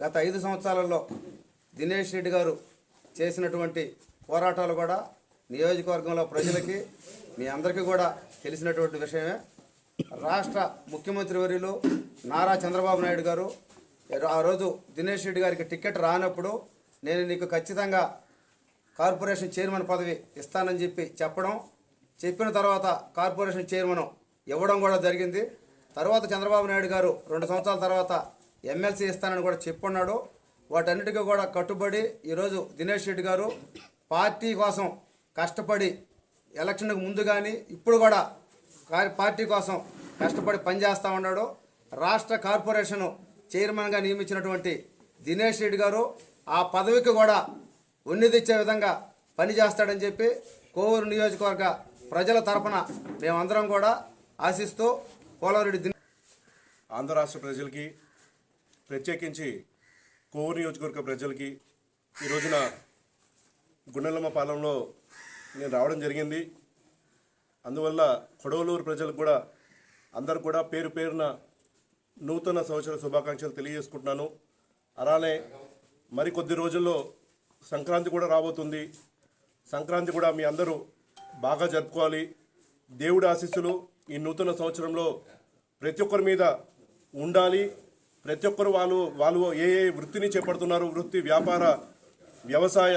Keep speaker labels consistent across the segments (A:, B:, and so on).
A: గత ఐదు సంవత్సరాలలో దినేష్ రెడ్డి గారు చేసినటువంటి పోరాటాలు కూడా నియోజకవర్గంలో ప్రజలకి మీ అందరికీ కూడా తెలిసినటువంటి విషయమే. రాష్ట్ర ముఖ్యమంత్రి వర్యులు నారా చంద్రబాబు నాయుడు గారు ఆ రోజు దినేష్ రెడ్డి గారికి టికెట్ రానప్పుడు నేను నీకు ఖచ్చితంగా కార్పొరేషన్ చైర్మన్ పదవి ఇస్తానని చెప్పి చెప్పడం చెప్పిన తర్వాత కార్పొరేషన్ చైర్మన్ ఇవ్వడం కూడా జరిగింది. తర్వాత చంద్రబాబు నాయుడు గారు రెండు సంవత్సరాల తర్వాత ఎమ్మెల్సీ ఇస్తానని కూడా చెప్పున్నాడు. వాటన్నిటికీ కూడా కట్టుబడి ఈరోజు దినేష్ రెడ్డి గారు పార్టీ కోసం కష్టపడి ఎలక్షన్కు ముందు కానీ ఇప్పుడు కూడా పార్టీ కోసం కష్టపడి పనిచేస్తూ ఉన్నాడు. రాష్ట్ర కార్పొరేషను చైర్మన్గా నియమించినటువంటి దినేష్ రెడ్డి గారు ఆ పదవికి కూడా ఉన్నిదిచ్చే విధంగా పనిచేస్తాడని చెప్పి కోవూరు నియోజకవర్గ ప్రజల తరపున మేమందరం కూడా ఆశిస్తూ పోలవరెడ్డి
B: ఆంధ్ర రాష్ట్ర ప్రజలకి ప్రత్యేకించి కోవూరు నియోజకవర్గ ప్రజలకి ఈ రోజున గుండెలమ్మ పాలెంలో నేను రావడం జరిగింది. అందువల్ల కొడవలూరు ప్రజలకు కూడా అందరు కూడా పేరు పేరున నూతన సంవత్సర శుభాకాంక్షలు తెలియజేసుకుంటున్నాను. అలానే మరి కొద్ది రోజుల్లో సంక్రాంతి కూడా రాబోతుంది. సంక్రాంతి కూడా మీ అందరూ బాగా జరుపుకోవాలి. దేవుడి ఆశీస్సులు ఈ నూతన సంవత్సరంలో ప్రతి ఒక్కరి మీద ఉండాలి. ప్రతి ఒక్కరు వాళ్ళు వాళ్ళు ఏ ఏ వృత్తిని చేపడుతున్నారో వృత్తి వ్యాపార వ్యవసాయ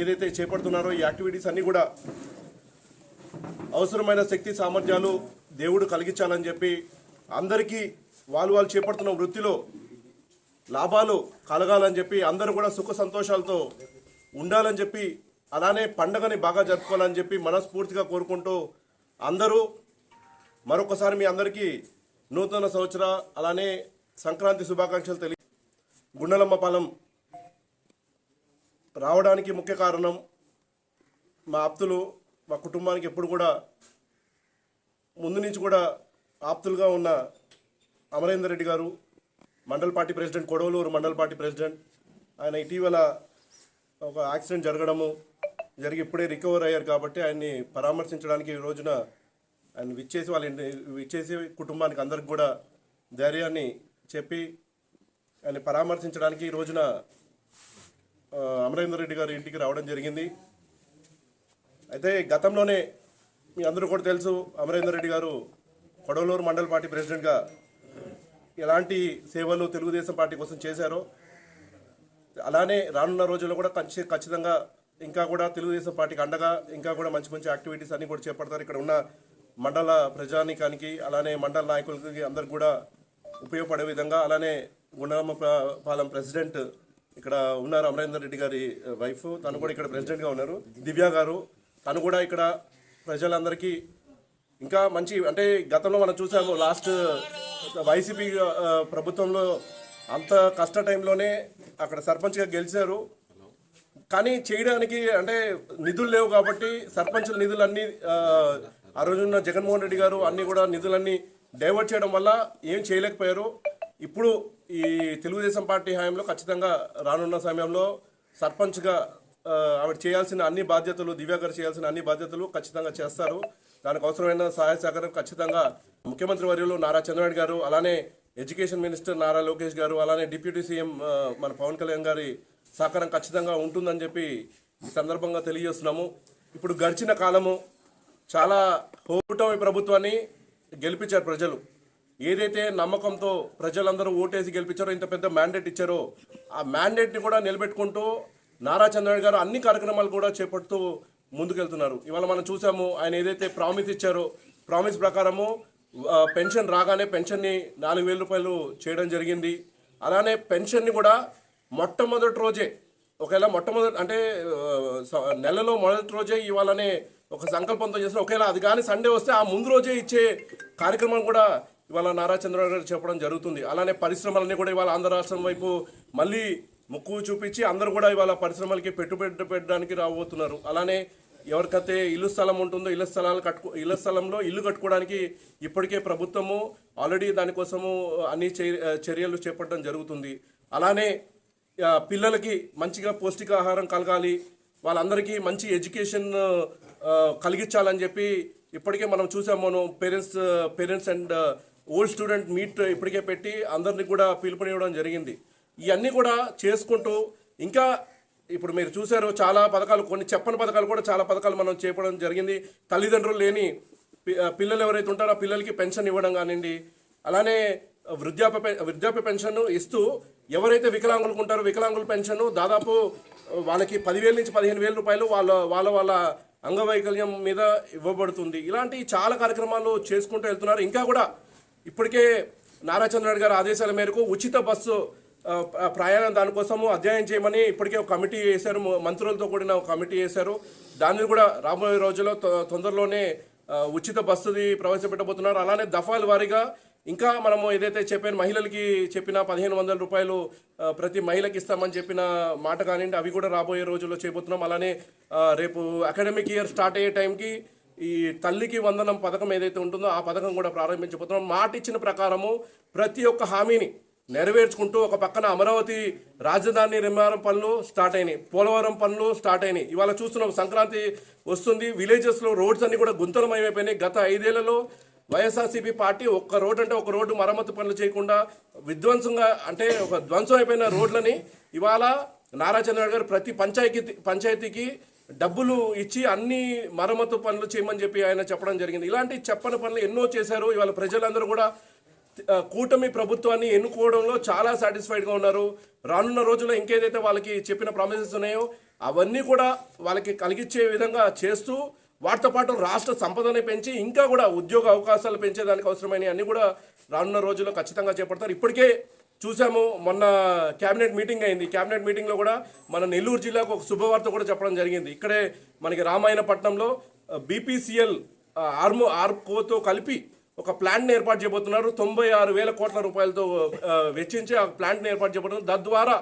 B: ఏదైతే చేపడుతున్నారో ఈ యాక్టివిటీస్ అన్నీ కూడా అవసరమైన శక్తి సామర్థ్యాలు దేవుడు కలిగించాలని చెప్పి అందరికీ వాళ్ళు వాళ్ళు చేపడుతున్న వృత్తిలో లాభాలు కలగాలని చెప్పి అందరూ కూడా సుఖ సంతోషాలతో ఉండాలని చెప్పి అలానే పండగని బాగా జరుపుకోవాలని చెప్పి మనస్ఫూర్తిగా కోరుకుంటూ అందరూ మరొకసారి మీ అందరికీ నూతన సంవత్సర అలానే సంక్రాంతి శుభాకాంక్షలు తెలియ గుండలమ్మ పాలెం రావడానికి ముఖ్య కారణం మా ఆప్తులు మా కుటుంబానికి ఎప్పుడు కూడా ముందు నుంచి కూడా ఆప్తులుగా ఉన్న అమరేందర్ రెడ్డి గారు mandal party president Kodavaluru mandal party president. ఆయన ఇటీవల ఒక యాక్సిడెంట్ జరగడము జరిగి ఇప్పుడే రికవర్ అయ్యారు కాబట్టి ఆయన్ని పరామర్శించడానికి ఈ రోజున ఆయన విచ్చేసి వాళ్ళ విచ్చేసి కుటుంబానికి అందరికి కూడా ధైర్యాన్ని చెప్పి ఆయన పరామర్శించడానికి ఈ రోజున అమరేందర్ రెడ్డి గారి ఇంటికి రావడం జరిగింది. అయితే గతంలోనే మీ అందరూ కూడా తెలుసు అమరేందర్ రెడ్డి గారు కొడవలూరు మండల పార్టీ ప్రెసిడెంట్గా ఎలాంటి సేవలు తెలుగుదేశం పార్టీ కోసం చేశారో అలానే రానున్న రోజుల్లో కూడా కచ్చి ఖచ్చితంగా ఇంకా కూడా తెలుగుదేశం పార్టీకి అండగా ఇంకా కూడా మంచి మంచి యాక్టివిటీస్ అన్నీ కూడా చేపడతారు. ఇక్కడ ఉన్న మండల ప్రజానికానికి అలానే మండల నాయకులకి అందరికి కూడా ఉపయోగపడే విధంగా అలానే గుండమ్మ పాలెం ప్రెసిడెంట్ ఇక్కడ ఉన్నారు అమరేందర్ రెడ్డి గారి వైఫ్. తను కూడా ఇక్కడ ప్రెసిడెంట్గా ఉన్నారు. దివ్య గారు తను కూడా ఇక్కడ ప్రజలందరికీ ఇంకా మంచి అంటే గతంలో మనం చూసాము లాస్ట్ వైసీపీ ప్రభుత్వంలో అంత కష్ట టైంలోనే అక్కడ సర్పంచ్గా గెలిచారు. కానీ చేయడానికి అంటే నిధులు లేవు కాబట్టి సర్పంచుల నిధులన్నీ ఆ, ఆ రోజున్న జగన్మోహన్ రెడ్డి గారు అన్నీ కూడా నిధులన్నీ డైవర్ట్ చేయడం వల్ల ఏం చేయలేకపోయారు. ఇప్పుడు ఈ తెలుగుదేశం పార్టీ హయాంలో ఖచ్చితంగా రానున్న సమయంలో సర్పంచ్గా ఆవిడ చేయాల్సిన అన్ని బాధ్యతలు దివ్య గారు చేయాల్సిన అన్ని బాధ్యతలు ఖచ్చితంగా చేస్తారు. దానికి అవసరమైన సహాయ సహకారం ఖచ్చితంగా ముఖ్యమంత్రి వర్యులు నారా చంద్రబాబు గారు అలానే ఎడ్యుకేషన్ మినిస్టర్ నారా లోకేష్ గారు అలానే డిప్యూటీ సీఎం మన పవన్ కళ్యాణ్ గారి సహకారం ఖచ్చితంగా ఉంటుందని చెప్పి ఈ సందర్భంగా తెలియజేస్తున్నాము. ఇప్పుడు గడిచిన కాలము చాలా కూటమి ప్రభుత్వాన్ని గెలిపించారు ప్రజలు. ఏదైతే నమ్మకంతో ప్రజలందరూ ఓటేసి గెలిపించారో ఇంత పెద్ద మ్యాండేట్ ఇచ్చారో ఆ మ్యాండేట్ని కూడా నిలబెట్టుకుంటూ నారా చంద్రబాబు గారు అన్ని కార్యక్రమాలు కూడా చేపడుతూ ముందుకెళ్తున్నారు. ఇవాళ మనం చూసాము ఆయన ఏదైతే ప్రామిస్ ఇచ్చారో ప్రామిస్ ప్రకారము పెన్షన్ రాగానే పెన్షన్ని నాలుగు వేల రూపాయలు చేయడం జరిగింది. అలానే పెన్షన్ని కూడా మొట్టమొదటి రోజే ఒకవేళ మొట్టమొదటి అంటే స- నెలలో మొదటి రోజే ఇవాళనే ఒక సంకల్పంతో చేసిన ఒకవేళ అది కానీ సండే వస్తే ఆ ముందు రోజే ఇచ్చే కార్యక్రమం కూడా ఇవాళ నారా చంద్రబాబు గారు చెప్పడం జరుగుతుంది. అలానే పరిశ్రమలన్నీ కూడా ఇవాళ ఆంధ్ర రాష్ట్రం వైపు మళ్ళీ ముక్కు చూపించి అందరూ కూడా ఇవాళ పరిశ్రమలకి పెట్టుబడి పెట్టడానికి రాబోతున్నారు. అలానే ఎవరికైతే ఇల్లు స్థలం ఉంటుందో ఇళ్ళ స్థలాలు కట్టుకో ఇళ్ళ స్థలంలో ఇల్లు కట్టుకోవడానికి ఇప్పటికే ప్రభుత్వము ఆల్రెడీ దానికోసము అన్ని చర్యలు చేపట్టడం జరుగుతుంది. అలానే పిల్లలకి మంచిగా పౌష్టికాహారం కలగాలి. వాళ్ళందరికీ మంచి ఎడ్యుకేషన్ కలిగించాలని చెప్పి ఇప్పటికే మనం చూసాం. మనం parents parents and old student meet ఇప్పటికే పెట్టి అందరినీ కూడా పిలుపునివ్వడం జరిగింది. ఇవన్నీ కూడా చేసుకుంటూ ఇంకా ఇప్పుడు మీరు చూసారు చాలా పథకాలు కొన్ని చెప్పని పథకాలు కూడా చాలా పథకాలు మనం చేపడం జరిగింది. తల్లిదండ్రులు లేని పి- పిల్లలు ఎవరైతే ఉంటారో ఆ పిల్లలకి పెన్షన్ ఇవ్వడం కానివ్వండి అలానే వృద్ధాప్య వృద్ధాప్య పెన్షన్ ఇస్తూ ఎవరైతే వికలాంగులకు ఉంటారో వికలాంగుల పెన్షన్ దాదాపు వాళ్ళకి పదివేల నుంచి పదిహేను వేల రూపాయలు వాళ్ళ వాళ్ళ వాళ్ళ అంగవైకల్యం మీద ఇవ్వబడుతుంది. ఇలాంటి చాలా కార్యక్రమాలు చేసుకుంటూ వెళ్తున్నారు. ఇంకా కూడా ఇప్పటికే నారా చంద్రబాబు గారి ఆదేశాల మేరకు ఉచిత బస్సు ప్రయాణం దానికోసము అధ్యయనం చేయమని ఇప్పటికే ఒక కమిటీ వేశారు. మంత్రులతో కూడిన ఒక కమిటీ వేశారు. దాన్ని కూడా రాబోయే రోజుల్లో తొ- తొందరలోనే ఉచిత బస్సుది ప్రవేశపెట్టబోతున్నారు. అలానే దఫాల వారీగా ఇంకా మనము ఏదైతే చెప్పాను మహిళలకి చెప్పిన పదిహేను వందల రూపాయలు ప్రతి మహిళకి ఇస్తామని చెప్పిన మాట కానివ్వండి అవి కూడా రాబోయే రోజుల్లో చేయబోతున్నాం అలానే రేపు అకాడమిక్ ఇయర్ స్టార్ట్ అయ్యే టైంకి ఈ తల్లికి వందనం పథకం ఏదైతే ఉంటుందో ఆ పథకం కూడా ప్రారంభించబోతున్నాం. మాట ఇచ్చిన ప్రకారము ప్రతి ఒక్క హామీని నెరవేర్చుకుంటూ ఒక పక్కన అమరావతి రాజధాని నిర్మాణం పనులు స్టార్ట్ అయినాయి. పోలవరం పనులు స్టార్ట్ అయినాయి. ఇవాళ చూస్తున్నాం సంక్రాంతి వస్తుంది విలేజెస్లో రోడ్స్ అన్ని కూడా గుంతలమయమైపోయినాయి. గత ఐదేళ్ళలో వైఎస్ఆర్సీపీ పార్టీ ఒక్క రోడ్ అంటే ఒక రోడ్డు మరమ్మతు పనులు చేయకుండా విధ్వంసంగా అంటే ఒక ధ్వంసం అయిపోయిన రోడ్లని ఇవాళ నారా చంద్రబాబు గారు ప్రతి పంచాయతీ పంచాయతీకి డబ్బులు ఇచ్చి అన్ని మరమ్మతు పనులు చేయమని చెప్పి ఆయన చెప్పడం జరిగింది. ఇలాంటి చెప్పని పనులు ఎన్నో చేశారు. ఇవాళ ప్రజలందరూ కూడా కూటమి ప్రభుత్వాన్ని ఎన్నుకోవడంలో చాలా సాటిస్ఫైడ్గా ఉన్నారు. రానున్న రోజుల్లో ఇంకేదైతే వాళ్ళకి చెప్పిన ప్రామిసెస్ ఉన్నాయో అవన్నీ కూడా వాళ్ళకి కలిగించే విధంగా చేస్తూ వాటితో పాటు రాష్ట్ర సంపదని పెంచి ఇంకా కూడా ఉద్యోగ అవకాశాలు పెంచేదానికి అవసరమైన అన్ని కూడా రానున్న రోజుల్లో ఖచ్చితంగా చేపడతారు. ఇప్పటికే చూసాము మొన్న క్యాబినెట్ మీటింగ్ అయింది. క్యాబినెట్ మీటింగ్లో కూడా మన నెల్లూరు జిల్లాకు ఒక శుభవార్త కూడా చెప్పడం జరిగింది. ఇక్కడే మనకి రామాయణపట్నంలో బీపీసీఎల్ ఆర్మో ఆర్కోతో కలిపి ఒక ప్లాంట్ని ఏర్పాటు చేయబోతున్నారు. తొంభై ఆరు వేల కోట్ల రూపాయలతో వెచ్చించి ఆ ప్లాంట్ని ఏర్పాటు చేయబోతున్నారు. తద్వారా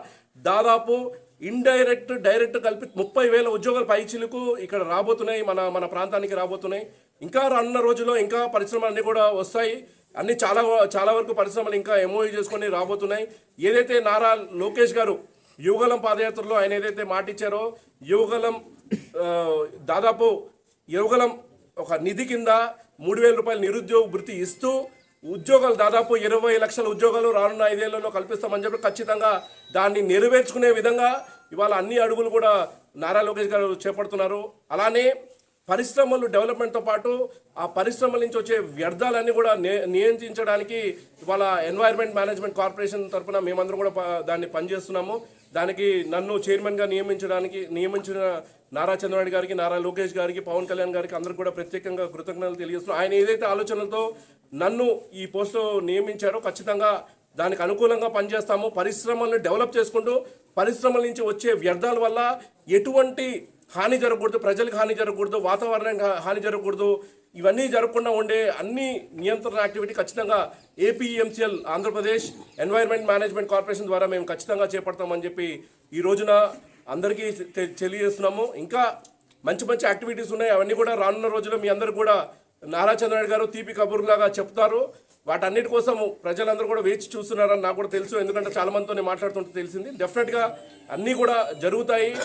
B: దాదాపు ఇండైరెక్ట్ డైరెక్ట్ కలిపి ముప్పై వేల ఉద్యోగాల పైచిలకు ఇక్కడ రాబోతున్నాయి మన మన ప్రాంతానికి రాబోతున్నాయి. ఇంకా రానున్న రోజుల్లో ఇంకా పరిశ్రమలు అన్నీ కూడా వస్తాయి. అన్ని చాలా చాలా వరకు పరిశ్రమలు ఇంకా ఎంఓయూ చేసుకొని రాబోతున్నాయి. ఏదైతే నారా లోకేష్ గారు యువగలం పాదయాత్రలో ఆయన ఏదైతే మాటిచ్చారో యువగలం దాదాపు యువగలం ఒక నిధి కింద మూడు వేల రూపాయల నిరుద్యోగ వృత్తి ఇస్తూ ఉద్యోగాలు దాదాపు ఇరవై లక్షల ఉద్యోగాలు రానున్న ఐదేళ్ళలో కల్పిస్తామని చెప్పి ఖచ్చితంగా దాన్ని నెరవేర్చుకునే విధంగా ఇవాళ అన్ని అడుగులు కూడా నారా లోకేష్ గారు చేపడుతున్నారు. అలానే పరిశ్రమలు డెవలప్మెంట్తో పాటు ఆ పరిశ్రమల నుంచి వచ్చే వ్యర్థాలన్నీ కూడా నే- నియంత్రించడానికి ఇవాళ ఎన్వైర్న్మెంట్ మేనేజ్మెంట్ కార్పొరేషన్ తరఫున మేమందరం కూడా దాన్ని పనిచేస్తున్నాము. దానికి నన్ను చైర్మన్గా నియమించడానికి నియమించిన నారా చంద్రబాబు గారికి నారా లోకేష్ గారికి పవన్ కళ్యాణ్ గారికి అందరికీ కూడా ప్రత్యేకంగా కృతజ్ఞతలు తెలియజేస్తున్నాం. ఆయన ఏదైతే ఆలోచనలతో నన్ను ఈ పోస్టులో నియమించారో ఖచ్చితంగా దానికి అనుకూలంగా పనిచేస్తాము. పరిశ్రమలను డెవలప్ చేసుకుంటూ పరిశ్రమల నుంచి వచ్చే వ్యర్థాల వల్ల ఎటువంటి హాని జరగకూడదు ప్రజలకు హాని జరగకూడదు వాతావరణానికి హాని జరగకూడదు. ఇవన్నీ జరగకుండా ఉండే అన్ని నియంత్రణ యాక్టివిటీ ఖచ్చితంగా APMCL Andhra Pradesh environment management corporation ద్వారా మేము ఖచ్చితంగా చేపడతామని చెప్పి ఈ రోజున అందరికీ తెలియజేస్తున్నాము. ఇంకా మంచి మంచి యాక్టివిటీస్ ఉన్నాయి. అవన్నీ కూడా రానున్న రోజుల్లో మీ అందరు కూడా నారా చంద్రనాయుడు గారు తీపి కబుర్లాగా చెప్తారు. వాటన్నిటి కోసం ప్రజలందరూ కూడా వేచి చూస్తున్నారని నాకు కూడా తెలుసు. ఎందుకంటే చాలా మందితో నేను మాట్లాడుతుంటే తెలిసింది. డెఫినెట్గా అన్నీ కూడా జరుగుతాయి.